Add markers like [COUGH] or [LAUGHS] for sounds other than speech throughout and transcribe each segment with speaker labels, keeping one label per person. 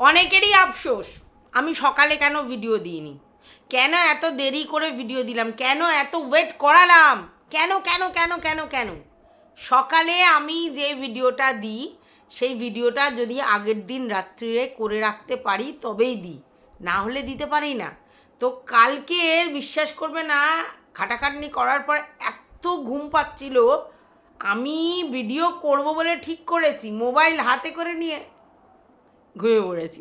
Speaker 1: অনেকেরই আফসোস, আমি সকালে কেন ভিডিও দিইনি? কেন এত দেরি করে ভিডিও দিলাম? কেন এত ওয়েট করালাম? কেন কেন কেন কেন কেন? সকালে আমি যে ভিডিওটা দিই, সেই ভিডিওটা যদি আগের দিন রাত্রিরে করে রাখতে পারি, তবেই দিই। না হলে দিতে পারি না। তো কালকে বিশ্বাস করবে না, খাটাখাটনি করার পর এত ঘুম পাচ্ছিল, আমি ভিডিও করব বলে ঠিক করেছি, মোবাইল হাতে করে নিয়ে ঘুমিয়ে পড়েছি।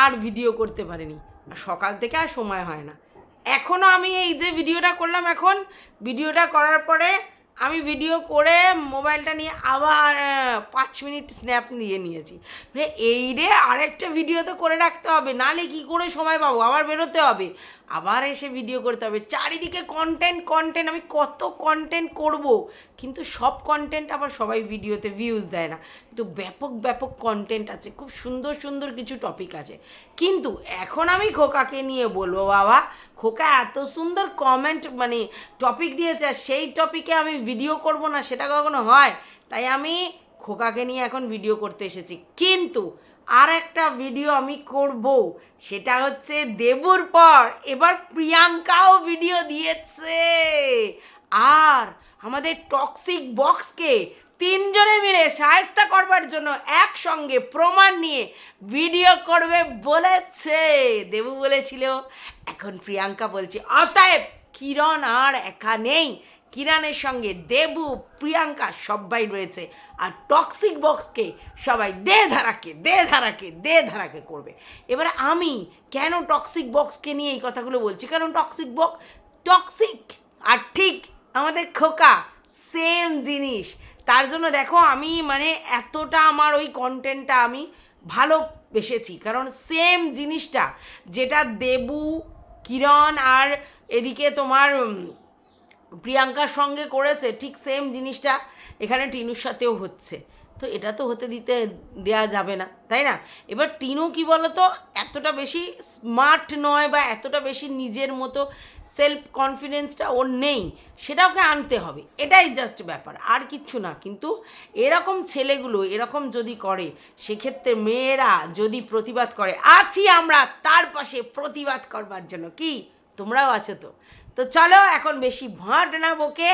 Speaker 1: আর ভিডিও করতে পারিনি। সকাল থেকে আর সময় হয় না। এখনও আমি এই যে ভিডিওটা করলাম এখন ভিডিওটা করার পরে আমি ভিডিও করে মোবাইলটা নিয়ে আবার পাঁচ মিনিট স্ন্যাপ নিয়ে নিয়েছি। মানে এই রে আরেকটা ভিডিও তো করে রাখতে হবে, নালে কি করে সময় পাবো? আবার বেরোতে হবে। আবার এসে ভিডিও করতে হবে। চারিদিকে কন্টেন্ট কন্টেন্ট আমি কত কন্টেন্ট করব? কিন্তু সব কন্টেন্ট আবার সবাই ভিডিওতে ভিউজ দেয় না। কিন্তু ব্যাপক ব্যাপক কন্টেন্ট আছে। খুব সুন্দর সুন্দর কিছু টপিক আছে। কিন্তু এখন আমি খোকাকে নিয়ে বলব, বাবা খোকা, এত সুন্দর কমেন্ট মানে টপিক দিয়েছে আর সেই টপিকে আমি ভিডিও করব না, সেটা কখনো হয়? তাই আমি খোকাকে নিয়ে এখন ভিডিও করতে এসেছি। কিন্তু আর একটা ভিডিও আমি করব, সেটা হচ্ছে দেবুর পর এবার প্রিয়াঙ্কাও ভিডিও দিয়েছে। আর আমাদের টক্সিক বক্সকে তিনজনে মিলে সায়স্তা করবার জন্য একসঙ্গে প্রমাণ নিয়ে ভিডিও করবে বলেছে। দেবু বলেছিল, এখন প্রিয়াঙ্কা বলছে, অতএব কিরণ আর একা নেই। কিরণের সঙ্গে দেবু, প্রিয়াঙ্কা সবাই রয়েছে আর টক্সিক বক্সকে সবাই দে ধারাকে দে ধারাকে দে ধারাকে করবে। এবারে আমি কেন টক্সিক বক্সকে নিয়ে এই কথাগুলো বলছি? কারণ টক্সিক বক্স টক্সিক আর ঠিক আমাদের খোকা সেম জিনিস। তার জন্য দেখো আমি মানে এতটা আমার ওই কন্টেন্টটা আমি ভালোবেসেছি কারণ সেম জিনিসটা যেটা দেবু, কিরণ আর এদিকে তোমার প্রিয়াঙ্কার সঙ্গে করেছে, ঠিক সেম জিনিসটা এখানে টিনুর সাথেও হচ্ছে। তো এটা তো হতে দিতে দেয়া যাবে না, তাই না? এবার টিনু কি বলতো, এতটা বেশি স্মার্ট নয় বা এতটা বেশি নিজের মতো সেলফ কনফিডেন্সটা ওর নেই, সেটা ওকে আনতে হবে, এটাই জাস্ট ব্যাপার, আর কিচ্ছু না। কিন্তু এরকম ছেলেগুলো এরকম যদি করে, সেক্ষেত্রে মেয়েরা যদি প্রতিবাদ করে, আছি আমরা তার পাশে প্রতিবাদ করবার জন্য, কি? তোমরাও আছো তো। তো চলো এখন বেশি ভাঁট না বকে,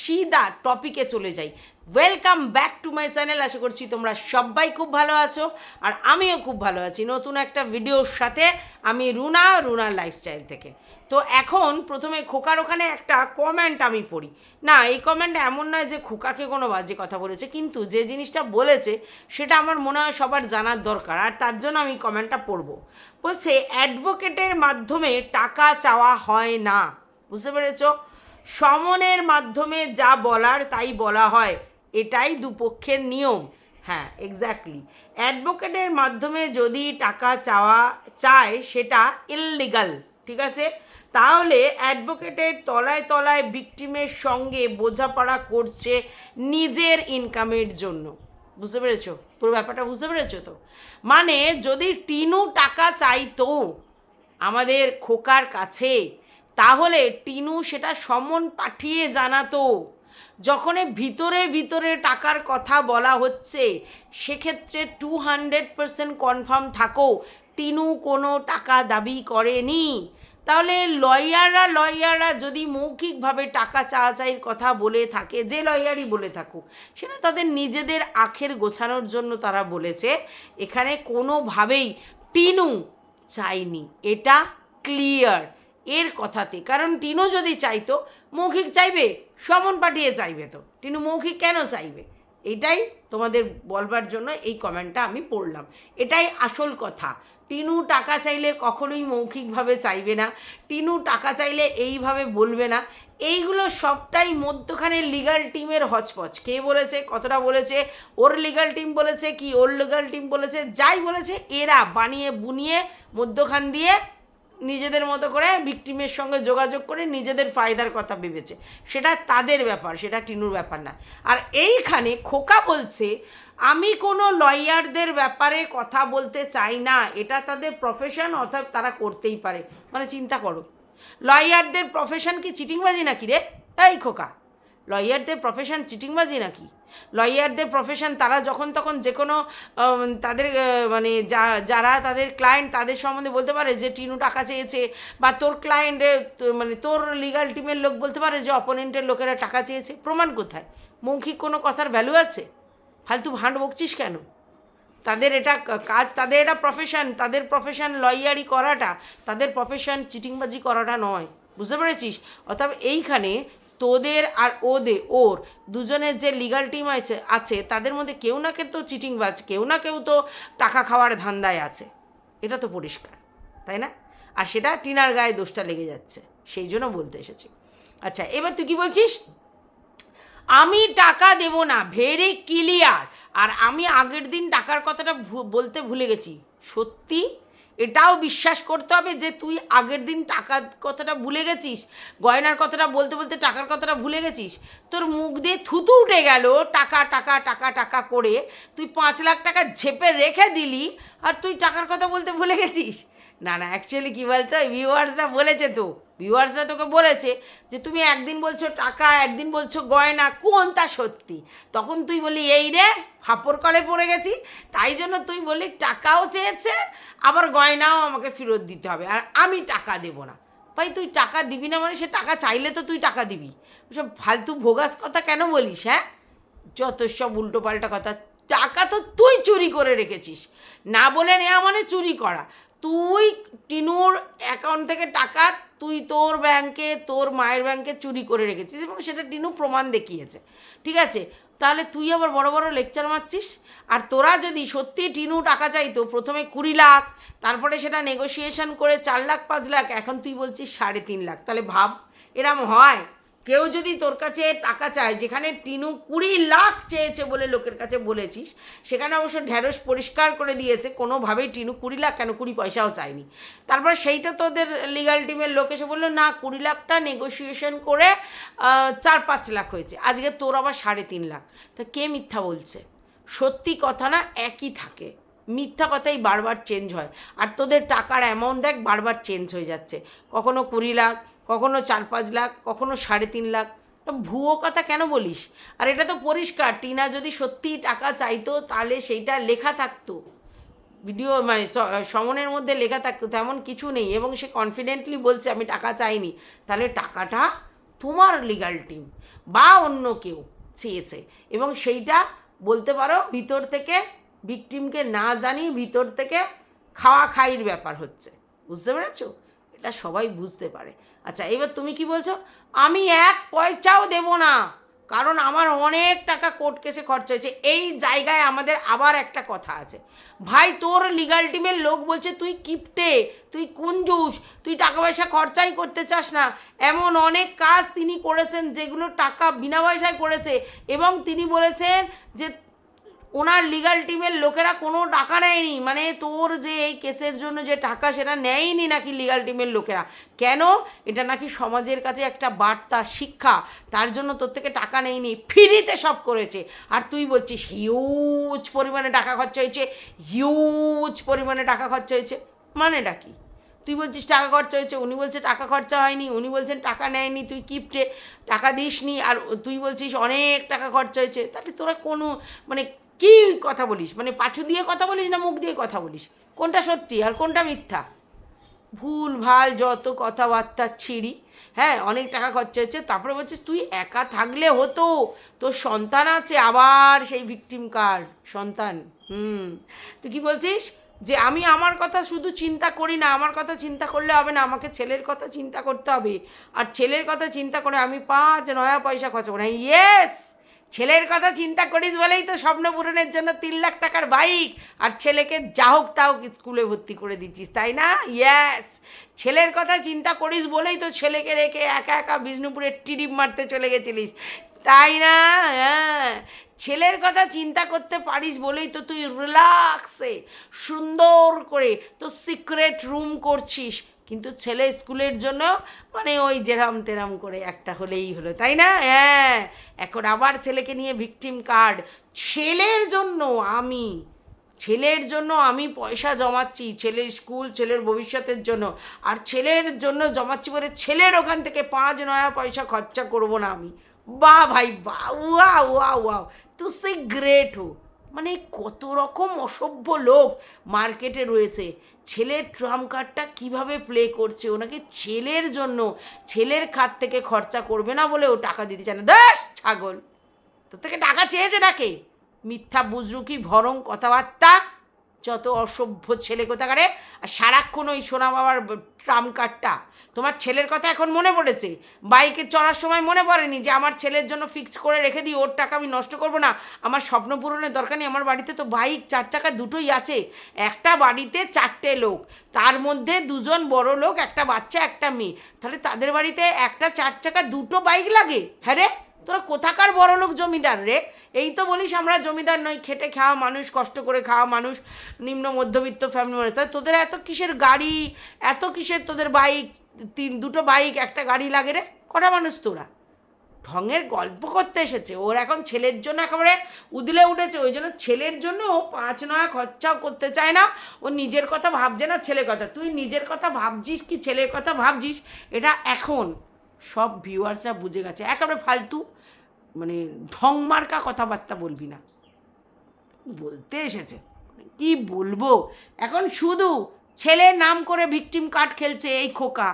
Speaker 1: সিধা টপিকে চলে যাই। Welcome back to my channel আশা করছি তোমরা সবাই খুব ভালো আছো আর আমিও খুব ভালো আছি। নতুন একটা ভিডিওর সাথে আমি রুনা, রুনার লাইফস্টাইল থেকে। তো এখন প্রথমে খোকার ওখানে একটা কমেন্ট আমি পড়ি। না, এই কমেন্ট এমন নয় যে খোকাকে কোনো বাজে কথা বলেছে, কিন্তু যে জিনিসটা বলেছে সেটা আমার মনে হয় সবার জানার দরকার, আর তার জন্য আমি কমেন্টটা পড়ব। বলছে অ্যাডভোকেটের মাধ্যমে টাকা চাওয়া হয় না। বুঝতে পেরেছ? সমনের মাধ্যমে যা বলার তাই বলা হয়। এটাই দুপক্ষের নিয়ম। হ্যাঁ এক্স্যাক্টলি অ্যাডভোকেটের মাধ্যমে যদি টাকা চাওয়া চায়, সেটা ইললিগাল ঠিক আছে? তাহলে অ্যাডভোকেটের তলায় তলায় ভিকটিমের সঙ্গে বোঝাপড়া করছে নিজের ইনকামের জন্য। বুঝতে পেরেছ? পুরো ব্যাপারটা বুঝতে পেরেছ তো? মানে যদি টিনু টাকা চাইতো আমাদের খোকার কাছে, তাহলে টিনু সেটা সমন পাঠিয়ে জানাতো। যখন ভিতরে ভিতরে টাকার কথা বলা হচ্ছে, সেক্ষেত্রে টু হান্ড্রেড পারসেন্ট কনফার্ম থাকো, টিনু কোনো টাকা দাবি করেনি। তাহলে লয়াররা লয়াররা যদি মৌখিকভাবে টাকা চাওয়াচাইয়ের কথা বলে থাকে, যে লয়ারই বলে থাকুক, সেটা তাদের নিজেদের আখের গোছানোর জন্য তারা বলেছে। এখানে কোনোভাবেই টিনু চাইনি। এটা ক্লিয়ার এর কথাতে। কারণ টিনু যদি চাইতো মৌখিক চাইবে, সমন পাঠিয়ে চাইবে তো। টিনু মৌখিক কেন চাইবে? এটাই তোমাদের বলবার জন্য এই কমেন্টটা আমি পড়লাম। এটাই আসল কথা। টিনু টাকা চাইলে কখনোই মৌখিকভাবে চাইবে না। টিনু টাকা চাইলে এইভাবে বলবে না। এইগুলো সবটাই মধ্যখানে লিগাল টিমের হচপচ। কে বলেছে, কতটা বলেছে, ওর লিগাল টিম বলেছে, কি ওর লিগাল টিম বলেছে, যাই বলেছে, এরা বানিয়ে বুনিয়ে মধ্যখান দিয়ে নিজেদের মতো করে ভিকটিমের সঙ্গে যোগাযোগ করে নিজেদের ফায়দার কথা ভেবেছে। সেটা তাদের ব্যাপার, সেটা টিনুর ব্যাপার না। আর এইখানে খোকা বলছে, আমি কোনো লয়ারদের ব্যাপারে কথা বলতে চাই না। এটা তাদের প্রফেশন অর্থাৎ তারা করতেই পারে। মানে চিন্তা করো। লয়ারদের প্রফেশন কি চিটিংবাজি নাকি রে? এই খোকা, লয়ারদের প্রফেশন চিটিংবাজি নাকি? লয়ারদের প্রফেশন তারা যখন তখন যে কোনো তাদের মানে যারা তাদের ক্লায়েন্ট তাদের সম্বন্ধে বলতে পারে যে, টিনু টাকা চেয়েছে। বা তোর ক্লায়েন্টের মানে তোর লিগাল টিমের লোক বলতে পারে যে অপোনেন্টের লোকেরা টাকা চেয়েছে। প্রমাণ কোথায়? মৌখিক কোনো কথার ভ্যালু আছে? ফালতু ভাঁড় বকছিস কেন? তাদের এটা কাজ, তাদের এটা প্রফেশন তাদের প্রফেশন লয়ারি করাটা, তাদের প্রফেশন চিটিংবাজি করাটা নয়। বুঝতে পেরেছিস? অর্থাৎ এইখানে তোদের আর ওদের ওর। দুজনের যে লিগাল টিম আছে আছে, তাদের মধ্যে কেউ না কেউ তো চিটিংবাজ, কেউ না কেউ তো টাকা খাওয়ার ধান্দায় আছে। এটা তো পরিষ্কার, তাই না? আর সেটা টিনার গায়ে দোষটা লেগে যাচ্ছে, সেই জন্য বলতে এসেছি। আচ্ছা এবার তুই কি বলছিস? আমি টাকা দেব না ভেরি ক্লিয়ার আর আমি আগের দিন টাকার কথাটা বলতে ভুলে গেছি। সত্যি? এটাও বিশ্বাস করতে হবে যে তুই আগের দিন টাকার কথাটা ভুলে গেছিস, গয়নার কথাটা বলতে বলতে টাকার কথাটা ভুলে গেছিস, তোর মুখ দিয়ে থুতু উঠে গেল টাকা টাকা টাকা টাকা করে তুই পাঁচ লাখ টাকা ঝেপে রেখে দিলি আর তুই টাকার কথা বলতে ভুলে গেছিস। না না অ্যাকচুয়ালি কী বলতো ভিউয়ার্সরা বলেছে তো। ভিউয়ার্সরা তোকে বলেছে যে, তুমি একদিন বলছো টাকা, একদিন বলছো গয়না, কোনটা সত্যি? তখন তুই বলি এই রে, ফাপড় কলে পড়ে গেছি, তাই জন্য তুই বলি টাকাও চেয়েছে, আবার গয়নাও আমাকে ফেরত দিতে হবে, আর আমি টাকা দেবো না। ভাই, তুই টাকা দিবি না মানে সে টাকা চাইলে তো তুই টাকা দিবি। সব ফালতু ভোগাস কথা কেন বলিস হ্যাঁ? যত সব উল্টো পাল্টা কথা, টাকা তো তুই চুরি করে রেখেছিস, না বলে নেওয়া মানে চুরি করা। তুই টিনুর অ্যাকাউন্ট থেকে টাকা তুই তোর ব্যাংকে, তোর মায়ের ব্যাংকে চুরি করে রেখেছিস এবং সেটা টিনু প্রমাণ দেখিয়েছে। ঠিক আছে? তাহলে তুই আবার বড় বড় লেকচার মারছিস? আর তোরা যদি সত্যি টিনু টাকা চাইতো, প্রথমে কুড়ি লাখ, তারপরে সেটা নেগোসিয়েশন করে চার লাখ, পাঁচ লাখ, এখন তুই বলছিস সাড়ে তিন লাখ। তাহলে ভাব, এরম হয়? কেউ যদি তোর কাছে টাকা চায়, যেখানে টিনু কুড়ি লাখ চেয়েছে বলে লোকের কাছে বলেছিস, সেখানে অবশ্য ঢ্যাঁড়স পরিষ্কার করে দিয়েছে, কোনোভাবেই টিনু কুড়ি লাখ কেন কুড়ি পয়সাও চায়নি। তারপরে সেইটা তোদের লিগাল টিমের লোক এসে বলল, না, কুড়ি লাখটা নেগোসিয়েশন করে চার পাঁচ লাখ হয়েছে, আজকে তোর আবার সাড়ে তিন লাখ। তা কে মিথ্যা বলছে? সত্যি কথা না, একই থাকে। মিথ্যা কথাই বারবার চেঞ্জ হয়। আর তোদের টাকার অ্যামাউন্ট দেখ, বারবার চেঞ্জ হয়ে যাচ্ছে। কখনো কুড়ি লাখ কখনো চার পাঁচ লাখ, কখনো সাড়ে তিন লাখ। ভুয়ো কথা কেন বলিস? আর এটা তো পরিষ্কার, টিনা যদি সত্যিই টাকা চাইতো তাহলে সেইটা লেখা থাকতো। ভিডিও মানে সমনের মধ্যে লেখা থাকতো, তেমন কিছু নেই। এবং সে কনফিডেন্টলি বলছে, আমি টাকা চাইনি। তাহলে টাকাটা তোমার লিগাল টিম বা অন্য কেউ চেয়েছে। এবং সেইটা বলতে পারো, ভিতর থেকে ভিকটিমকে না জানি ভিতর থেকে খাওয়া খাইয়ের ব্যাপার হচ্ছে। বুঝতে পেরেছ? এটা সবাই বুঝতে পারে। আচ্ছা এবার তুমি কি বলছো? আমি এক পয়সাও দেব না, কারণ আমার অনেক টাকা কোর্ট কেসে খরচা হয়েছে। এই জায়গায় আমাদের আবার একটা কথা আছে। ভাই, তোর লিগাল টিমের লোক বলছে, তুই কিপটে, তুই কুঞ্জুস, তুই টাকা পয়সা খরচাই করতে চাস না। এমন অনেক কাজ তিনি করেছেন, যেগুলো টাকা বিনা পয়সায় করেছে। এবং তিনি বলেছেন যে ওনার লিগাল টিমের লোকেরা কোনো টাকা নেয়নি। মানে তোর যে এই কেসের জন্য যে টাকা সেটা নেয়নি নাকি লিগাল টিমের লোকেরা? কেন? এটা নাকি সমাজের কাছে একটা বার্তা, শিক্ষা। তার জন্য তোর থেকে টাকা নেয়নি। ফ্রিতে সব করেছে। আর তুই বলছিস হিউজ পরিমাণে টাকা খরচা হয়েছে। হিউজ পরিমাণে টাকা খরচা হয়েছে। মানেটা কি? তুই বলছিস, টাকা খরচা হয়েছে। উনি বলছে, টাকা খরচা হয়নি। উনি বলছেন, টাকা নেয়নি। তুই কিপটে টাকা দিসনি। আর তুই বলছিস, অনেক টাকা খরচা হয়েছে। তাহলে তোরা কোনো মানে কি কথা বলিস? মানে পাছু দিয়ে কথা বলিস না মুখ দিয়ে কথা বলিস? কোনটা সত্যি আর কোনটা মিথ্যা? ভুল, ভালো, যত কথাবার্তা ছিঁড়ি হ্যাঁ অনেক টাকা খরচা হয়েছে তারপরে বলছিস তুই একা থাকলে হতো, তোর সন্তান আছে আবার সেই ভিকটিম কার্ড সন্তান, হুম। তুই কি বলছিস? যে আমি আমার কথা শুধু চিন্তা করি না, আমার কথা চিন্তা করলে হবে না, আমাকে ছেলের কথা চিন্তা করতে হবে। আর ছেলের কথা চিন্তা করে আমি পাঁচ নয়া পয়সা খরচা করি ইয়েস ছেলের কথা চিন্তা করিস বলেই তো স্বপ্ন পূরণের জন্য তিন লাখ টাকার বাইক আর ছেলেকে যা হোক তা হোক স্কুলে ভর্তি করে দিচ্ছিস, তাই না? ইয়েস ছেলের কথা চিন্তা করিস বলেই তো ছেলেকে রেখে একা একা বিষ্ণুপুরে টিডিপ মারতে চলে গেছিলিস, তাই না? হ্যাঁ। ছেলের কথা চিন্তা করতে পারিস বলেই তো তুই রিল্যাক্সে সুন্দর করে তো সিক্রেট রুম করছিস। কিন্তু ছেলে স্কুলের জন্য মানে ওই যেরাম তেরাম করে একটা হলেই হলো, তাই না? হ্যাঁ এখন আবার ছেলেকে নিয়ে ভিকটিম কার্ড। ছেলের জন্য আমি, ছেলের জন্য আমি পয়সা জমাচ্ছি ছেলের স্কুল, ছেলের ভবিষ্যতের জন্য। আর ছেলের জন্য জমাচ্ছি বলে ছেলের ওখান থেকে পাঁচ নয়া পয়সা খরচা করব না আমি। বাহ ভাই, বাহ ওয়া ওয়া ওয়া তু সে গ্রেট হো। মানে কত রকম অসভ্য লোক মার্কেটে রয়েছে। ছেলের ট্রাম কার্ডটা কীভাবে প্লে করছে? ওনাকে ছেলের জন্য ছেলের খাত থেকে খরচা করবে না বলে ও টাকা দিতে চায় না। দাস, ছাগল। তোর থেকে টাকা চেয়েছে নাকি? মিথ্যা, বুজরুকি, ভরং কথাবার্তা। যত অসভ্য ছেলে কোথাকারে, আর সারাক্ষণ ওই সোনা বাবার ট্রাম কার্ডটা। তোমার ছেলের কথা এখন মনে পড়েছে? বাইকে চড়ার সময় মনে পড়েনি যে আমার ছেলের জন্য ফিক্স করে রেখে দিই ওর টাকা আমি নষ্ট করব না? আমার স্বপ্ন পূরণের দরকার নেই, আমার বাড়িতে তো বাইক, চার চাকা দুটোই আছে। একটা বাড়িতে চারটে লোক, তার মধ্যে দুজন বড় লোক, একটা বাচ্চা, একটা মেয়ে। তাহলে তাদের বাড়িতে একটা চার চাকা দুটো বাইক লাগে? হ্যাঁ রে? তোরা কোথাকার বড় লোক জমিদার রে? এই তো বলিস আমরা জমিদার নই, খেটে খাওয়া মানুষ, কষ্ট করে খাওয়া মানুষ, নিম্ন মধ্যবিত্ত ফ্যামিলি মানুষ তাই তোদের এত কিসের গাড়ি? এত কিসের তোদের বাইক তিন, দুটো বাইক একটা গাড়ি লাগে রে? কটা মানুষ তোরা? ঢঙের গল্প করতে এসেছে। ওর এখন ছেলের জন্য একেবারে উদলে উঠেছে। ওই জন্য ছেলের জন্য ও পাঁচ নয়া খরচাও করতে চায় না। ও নিজের কথা ভাবছে না ছেলের কথা। তুই নিজের কথা ভাবছিস কি ছেলের কথা ভাবছিস? এটা এখন। সব ভিউয়ার্সরা বুঝে গেছে। একেবারে ফালতু মানে ঢং মার্কা কথাবার্তা বলবি না। বলতে এসেছে। কি বলব? এখন শুধু ছেলে নাম করে ভিকটিম কার্ড খেলছে এই খোকা।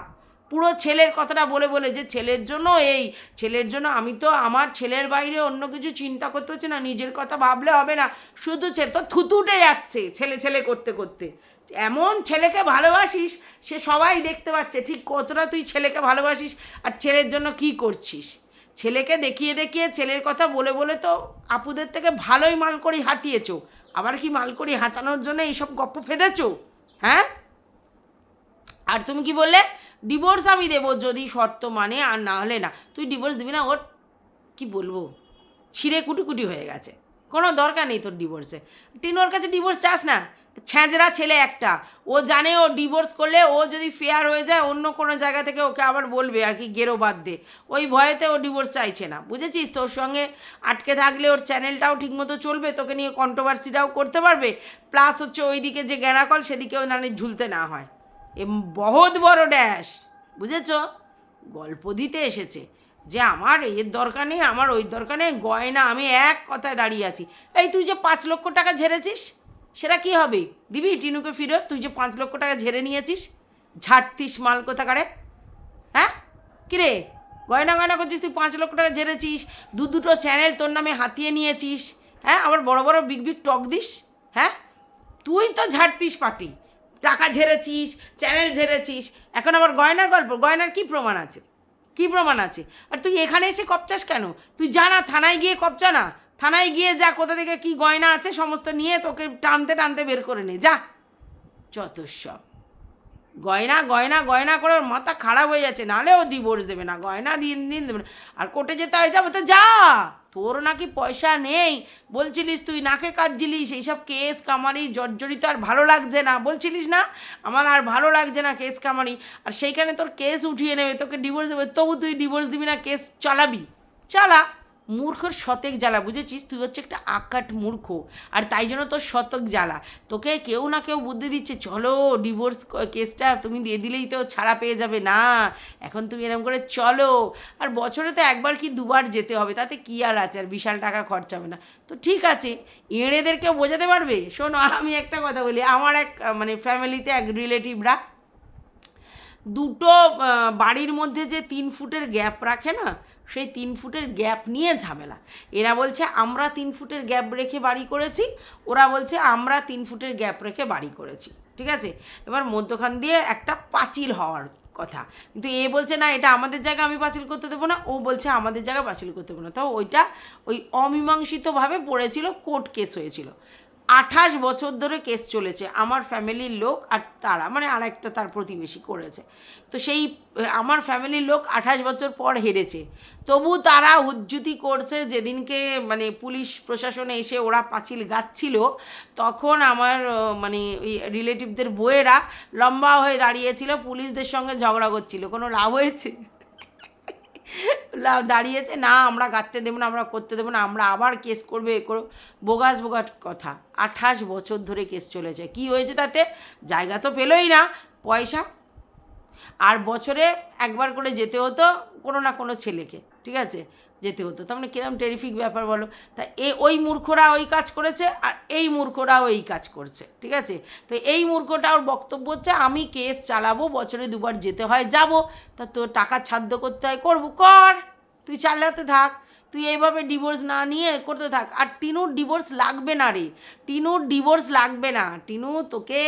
Speaker 1: পুরো ছেলের কথাটা বলে বলে যে ছেলের জন্য এই, ছেলের জন্য আমি তো আমার ছেলের বাইরে অন্য কিছু চিন্তা করতে হচ্ছে না, নিজের কথা ভাবলে হবে না। শুধু ছেলে তো থুতুটে যাচ্ছে ছেলে ছেলে করতে করতে। এমন ছেলেকে ভালোবাসিস, সে সবাই দেখতে পাচ্ছে, ঠিক কতটা তুই ছেলেকে ভালোবাসিস আর ছেলের জন্য কি করছিস? ছেলেকে দেখিয়ে দেখিয়ে ছেলের কথা বলে বলে তো আপুদের থেকে ভালোই মাল করি হাতিয়েছো। আবার কি মাল করি হাতানোর জন্য এইসব গপ্প ফেদেছো? হ্যাঁ? আর তুমি কি বললে? ডিভোর্স আমি দেবো যদি শর্ত মানে আর না হলে না। তুই ডিভোর্স দিবি না, ওর কি বলব? ছিঁড়ে কুটি হয়ে গেছে। কোনো দরকার নেই তোর ডিভোর্সে। টিনোর কাছে ডিভোর্স চাস না? ছ্যাঁচড়া ছেলে একটা। ও জানে ও ডিভোর্স করলে ও যদি ফেয়ার হয়ে যায়, অন্য কোনো জায়গা থেকে ওকে আবার বলবে আর কি, গেরো বাদ দে। ওই ভয়েতে ও ডিভোর্স চাইছে না। বুঝেছিস? তোর সঙ্গে আটকে থাকলে ওর চ্যানেলটাও ঠিকমতো চলবে, তোকে নিয়ে কন্ট্রোভার্সিটাও করতে পারবে। প্লাস হচ্ছে ওইদিকে যে গ্যানাকল সেদিকেও নানে ঝুলতে না হয়। এ বহুত বড় ড্যাশ বুঝেছ? গল্প দিতে এসেছে। যে আমার এর দরকার নেই, আমার ওই দরকার নেই, গয়না, আমি এক কথায় দাঁড়িয়ে আছি। এই তুই যে পাঁচ লক্ষ টাকা ঝেড়েছিস? সেটা কি হবে? দিবি, টিনুকে ফিরত, তুই যে পাঁচ লক্ষ টাকা ঝেড়ে নিয়েছিস, ঝাড়তিস মাল কোথাকারে? হ্যাঁ? কিরে? গয়না গয়না করছিস, তুই পাঁচ লক্ষ টাকা ঝেড়েছিস, দু দুটো চ্যানেল তোর নামে হাতিয়ে নিয়েছিস হ্যাঁ? আবার বড় বড় বিগ বিগ টক দিস হ্যাঁ? তুই তো ঝাড়তিস পার্টি। টাকা ঝেড়েছিস, চ্যানেল ঝেড়েছিস, এখন আবার গয়নার গল্প, গয়নার কি প্রমাণ আছে? কি প্রমাণ আছে? আর তুই এখানে এসে কপচাস কেন? তুই জানা থানায় গিয়ে কপচা না? থানায় গিয়ে যা, কোথা থেকে কি গয়না আছে সমস্ত নিয়ে তোকে টানতে টানতে বের করে নে, যা। যত সব। গয়না গয়না গয়না করে ওর মাথা খারাপ হয়ে যাচ্ছে, নাহলে ও ডিভোর্স দেবে না। গয়না দিন দিন। দেবে না আর কোর্টে যেতে হয়, যাব তো যা। তোর নাকি পয়সা নেই। বলছিলিস তুই নাকে কাটছিলিস এইসব কেস কামারি জর্জরিত আর ভালো লাগছে না। বলছিলিস না? আমার আর ভালো লাগছে না কেস কামারি। আর সেইখানে তোর কেস উঠিয়ে নেবে, তোকে ডিভোর্স দেবে, তবু তুই ডিভোর্স দিবি না, কেস চালাবি। চালা। মূর্খর শতেক জ্বালা, বুঝেছিস? তুই হচ্ছে একটা আকাট মূর্খ, আর তাই জন্য তোর শতক জ্বালা। তোকে কেউ না কেউ বুদ্ধি দিচ্ছে, চলো ডিভোর্স কেসটা তুমি দিয়ে দিলেই তো ছাড়া পেয়ে যাবে, না। এখন তুমি এরকম করে চলো, আর বছরে তো একবার কি দুবার যেতে হবে, তাতে কি আর আছে? আর বিশাল টাকা খরচা হবে না। তো ঠিক আছে এঁড়েদেরকেও বোঝাতে পারবে? শোনো, আমি একটা কথা বলি, আমার এক মানে ফ্যামিলিতে এক রিলেটিভরা, দুটো বাড়ির মধ্যে যে তিন ফুটের গ্যাপ রাখে না সেই তিন ফুটের গ্যাপ নিয়ে ঝামেলা। এরা বলছে, আমরা তিন ফুটের গ্যাপ রেখে বাড়ি করেছি। ওরা বলছে, আমরা তিন ফুটের গ্যাপ রেখে বাড়ি করেছি। ঠিক আছে? এবার মধ্যখান দিয়ে একটা পাঁচিল হওয়ার কথা। কিন্তু এ বলছে, না, এটা আমাদের জায়গা আমি পাঁচিল করতে দেবো না। ও বলছে, আমাদের জায়গা পাঁচিল করতে দেবো না। তো ওইটা ওই অমীমাংসিতভাবে পড়েছিল, কোর্ট কেস হয়েছিল। আঠাশ বছর ধরে কেস চলেছে। আমার ফ্যামিলির লোক আর তারা মানে আর একটা তার প্রতিবেশী করেছে। তো সেই, আমার ফ্যামিলির লোক আঠাশ বছর পর হেরেছে। তবু তারা হুজ্জুতি করছে, যেদিনকে মানে পুলিশ প্রশাসনে এসে ওরা পাঁচিল গাচ্ছিল তখন আমার মানে ওই রিলেটিভদের বইয়েরা লম্বা হয়ে দাঁড়িয়েছিল, পুলিশদের সঙ্গে ঝগড়া করছিল। কোনো লাভ হয়েছে? দাঁড়িয়েছে, না, আমরা গাঁততে দেবো না, আমরা করতে দেবো না, আমরা আবার কেস করবে, এ করো। বোগাস বোগাট কথা, আঠাশ বছর ধরে কেস চলেছে। কি হয়েছে তাতে? জায়গা তো পেলোই না, পয়সা। আর বছরে একবার করে যেতে হতো কোনো না কোনো ছেলেকে, ঠিক আছে? যেতে হতো। তার মানে কিরম টেরিফিক ব্যাপার বলো? তা এ ওই মূর্খরা ওই কাজ করেছে আর এই মূর্খরাও এই কাজ করছে, ঠিক আছে? তো এই মূর্খটা ওর বক্তব্য হচ্ছে, আমি কেস চালাবো, বছরে দুবার যেতে হয়, যাব। তা তোর টাকা ছাদ্য করতে হয়, করব, কর। তুই চালাতে থাক, তুই এইভাবে ডিভোর্স না নিয়ে করতে থাক। আর টিনুর ডিভোর্স লাগবে না রে। টিনুর ডিভোর্স লাগবে না। টিনু তোকে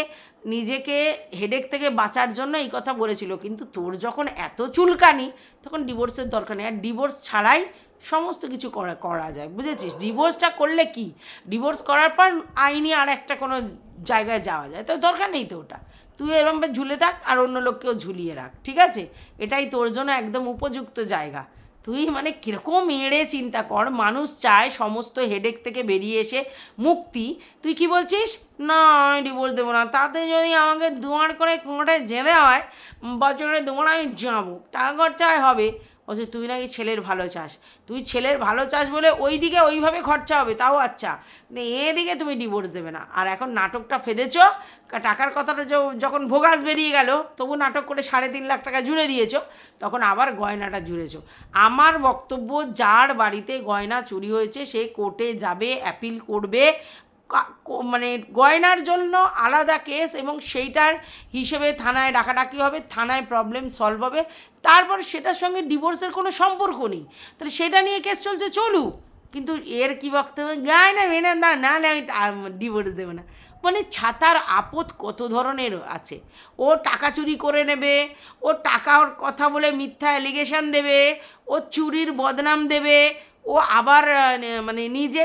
Speaker 1: নিজেকে হেডেক থেকে বাঁচার জন্য এই কথা বলেছিল। কিন্তু তোর যখন এত চুলকানি, তখন ডিভোর্সের দরকার নেই। আর ডিভোর্স ছাড়াই সমস্ত কিছু করা করা যায়। বুঝেছিস? ডিভোর্সটা করলে কি? ডিভোর্স করার পর আইনি আর একটা কোনো জায়গায় যাওয়া যায়। তো দরকার নেই তো ওটা। তুই এরমভাবে ঝুলে থাক আর অন্য লোককেও ঝুলিয়ে রাখ, ঠিক আছে? এটাই তোর জন্য একদম উপযুক্ত জায়গা। তুই মানে কীরকম এড়ে চিন্তা কর, মানুষ চায় সমস্ত হেডেক থেকে বেরিয়ে এসে মুক্তি। তুই কি বলছিস? না, আমি ডিভোর্স দেবো না। তাতে যদি আমাকে দুয়ার করে কোর্টে যেতে হয় বছরে দুবার আমি যাব। টাকা খরচায় হবে। বলছে তুই নাকি ছেলের ভালো চাস। তুই ছেলের ভালো চাস বলে ওই দিকে ওইভাবে খরচা হবে, তাও আচ্ছা। কিন্তু এদিকে তুমি ডিভোর্স দেবে না। আর এখন নাটকটা ফেদেছ টাকার কথাটা যখন ভোগাস বেরিয়ে গেল, তবু নাটক করে সাড়ে তিন লাখ টাকা জুড়ে দিয়েছ, তখন আবার গয়নাটা জুড়েছো। আমার বক্তব্য, যার বাড়িতে গয়না চুরি হয়েছে, সে কোর্টে যাবে অ্যাপিল করবে মানে গয়নার জন্য আলাদা কেস এবং সেইটার হিসেবে থানায় ডাকাডাকি হবে, থানায় প্রবলেম সলভ হবে। তারপর সেটার সঙ্গে ডিভোর্সের কোনো সম্পর্ক নেই। তাহলে সেটা নিয়ে কেস চলছে, চলুক। কিন্তু এর কি বক্তব্য? গায় না, মেনে না না না, আমি ডিভোর্স দেবো না। মানে ছাতার আপদ কত ধরনের আছে? ও টাকা চুরি করে নেবে, ও টাকার কথা বলে মিথ্যা অ্যালিগেশন দেবে, ও চুরির বদনাম দেবে ও আবার মানে নিজে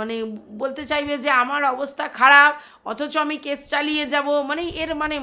Speaker 1: মানে বলতে চাইবে যে আমার অবস্থা খারাপ, অথচ আমি কেস চালিয়ে যাব। মানে এর মানে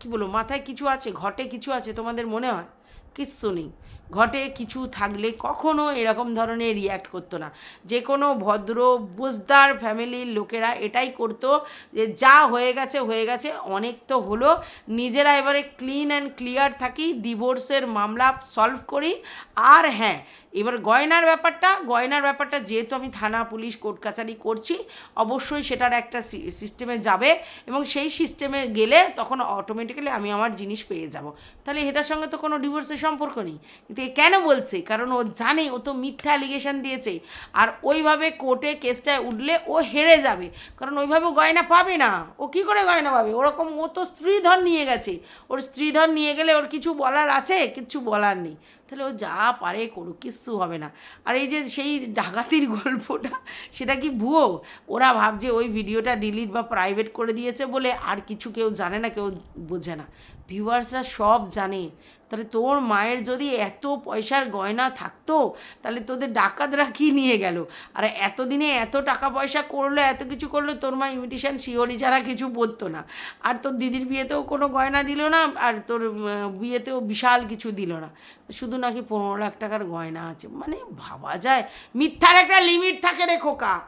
Speaker 1: কি বলব, মাথায় কিছু আছে, ঘটে কিছু আছে, তোমাদের মনে হয়? কিচ্ছু নেই। ঘটে কিছু থাকলে কখনো এরকম ধরনের রিয়্যাক্ট করতো না। যে কোনো ভদ্র বুঝদার ফ্যামিলির লোকেরা এটাই করতো যে যা হয়ে গেছে হয়ে গেছে, অনেক তো হলো। নিজেরা এবারে ক্লিন অ্যান্ড ক্লিয়ার থাকি ডিভোর্সের মামলা সলভ করি। আর হ্যাঁ এবার গয়নার ব্যাপারটা গয়নার ব্যাপারটা যেহেতু আমি থানা, পুলিশ কোর্ট কাছারি করছি, অবশ্যই সেটার একটা সিস্টেমে যাবে এবং সেই সিস্টেমে গেলে তখন অটোমেটিক্যালি আমি আমার জিনিস পেয়ে যাব। তাহলে এটার সঙ্গে তো কোনো ডিভোর্সের সম্পর্ক নেই। কেন বলছে? কারণ ও জানে, ও তো মিথ্যা অ্যালিগেশন দিয়েছে। আর ওইভাবে কোর্টে কেসটায় উঠলে ও হেরে যাবে। কারণ ওইভাবে গয়না পাবে না। ও কি করে গয়না পাবে? ওরকম ও তো স্ত্রীধন নিয়ে গেছে। ওর স্ত্রীধন নিয়ে গেলে ওর কিছু বলার আছে? কিছু বলার নেই। তাহলে ও যা পারে করুক, কিচ্ছু হবে না। আর এই যে সেই ডাকাতির গল্পটা, সেটা কি ভুয়ো? ওরা ভাবছে ওই ভিডিওটা ডিলিট বা প্রাইভেট করে দিয়েছে বলে আর কিছু কেউ জানে না, কেউ বোঝে না। ভিউয়ার্সরা সব জানে। তাহলে তোর মায়ের যদি এত পয়সার গয়না থাকতো, তাহলে তোদের ডাকাতরা কি নিয়ে গেল? আর এতদিনে এত টাকা পয়সা করল, এত কিছু করল, তোর মা ইমিটেশন শিওরি ছাড়া কিছু পরতো না। আর তোর দিদির বিয়েতেও কোনো গয়না দিল না, আর তোর বিয়েতেও বিশাল কিছু দিল না। শুধু নাকি পনেরো লাখ টাকার গয়না আছে? মানে ভাবা যায়। মিথ্যার একটা লিমিট থাকে রে খোকা।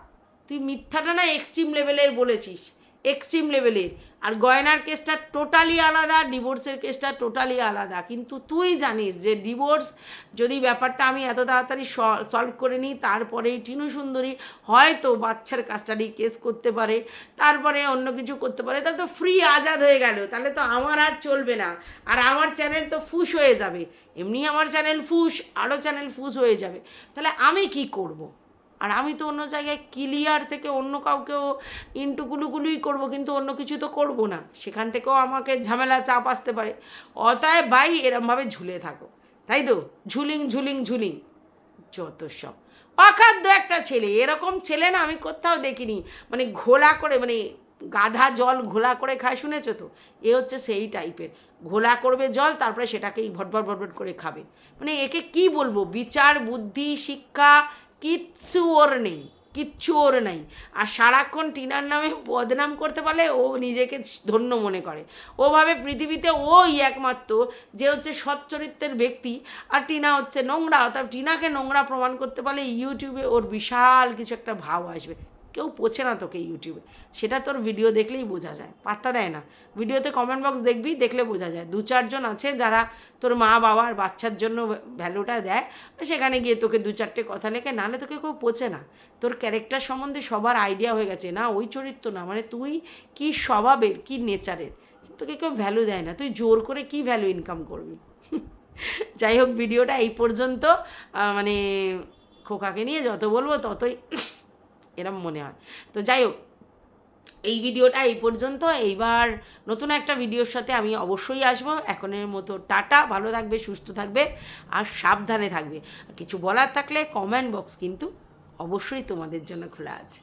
Speaker 1: তুই মিথ্যাটা না এক্সট্রিম লেভেলের বলেছিস। এক্সট্রিম লেভেলের আর গয়নার কেসটা টোটালি আলাদা, ডিভোর্সের কেসটা টোটালি আলাদা। কিন্তু তুই জানিস যে ডিভোর্স যদি ব্যাপারটা আমি এত তাড়াতাড়ি সলভ করে নিই, তারপরেই টিনু সুন্দরী হয়তো বাচ্চার কাস্টাডি কেস করতে পারে, তারপরে অন্য কিছু করতে পারে। তাহলে তো ফ্রি আজাদ হয়ে গেল, তাহলে তো আমার আর চলবে না। আর আমার চ্যানেল তো ফুস হয়ে যাবে। এমনি আমার চ্যানেল ফুস, আরও চ্যানেল ফুস হয়ে যাবে। তাহলে আমি কি করব। আর আমি তো অন্য জায়গায় ক্লিয়ার থেকে অন্য কাউকেও ইন্টুকুলুকুলুই করব, কিন্তু অন্য কিছু তো করব না। সেখান থেকেও আমাকে ঝামেলা চাপ আসতে পারে। অতএব ভাই, এরমভাবে ঝুলে থাকো। তাই তো? ঝুলিং ঝুলিং ঝুলিং। যত সব। অখাদ্য একটা ছেলে, এরকম ছেলে না আমি কোথাও দেখিনি। মানে ঘোলা করে মানে গাধা জল ঘোলা করে খায়, শুনেছো তো? এ হচ্ছে সেই টাইপের ঘোলা করবে জল, তারপরে সেটাকেই ভটভট ভটভট করে খাবে। মানে একে কি বলব? বিচার, বুদ্ধি, শিক্ষা কিচ্ছু ওর নেই, কিচ্ছু ওর নেই। আর সারাক্ষণ টিনার নামে বদনাম করতে পারলে ও নিজেকে ধন্য মনে করে। ওভাবে ভাবে পৃথিবীতে ওই একমাত্র যে হচ্ছে সচ্চরিত্রের ব্যক্তি আর টিনা হচ্ছে নোংরা, অর্থাৎ টিনাকে নোংরা প্রমাণ করতে পারলে ইউটিউবে ওর বিশাল কিছু একটা ভাব আসবে। কেউ পোছে না তোকে ইউটিউবে। সেটা তোর ভিডিও দেখলেই বোঝা যায়। পাত্তা দেয় না। ভিডিওতে কমেন্ট বক্স দেখবি, দেখলে বোঝা যায়। দু চারজন আছে যারা তোর মা বাবার বাচ্চার জন্য ভ্যালুটা দেয় সেখানে গিয়ে তোকে দু চারটে কথা লেখে। নাহলে তোকে কেউ পোছে না। তোর ক্যারেক্টার সম্বন্ধে সবার আইডিয়া হয়ে গেছে। না, ওই চরিত্র না। মানে তুই কি স্বভাবের, কি নেচারের তোকে কেউ ভ্যালু দেয় না। তুই জোর করে কি ভ্যালু ইনকাম করবি? [LAUGHS] যাই হোক ভিডিওটা এই পর্যন্ত মানে খোকাকে নিয়ে যত বলব ততই এরম মনে হয়। তো যাই হোক, এই ভিডিওটা এই পর্যন্ত। এইবার নতুন একটা ভিডিওর সাথে আমি অবশ্যই আসব। এখনের মতো টাটা, ভালো থাকবে, সুস্থ থাকবে আর সাবধানে থাকবে। কিছু বলার থাকলে কমেন্ট বক্স কিন্তু অবশ্যই তোমাদের জন্য খোলা আছে।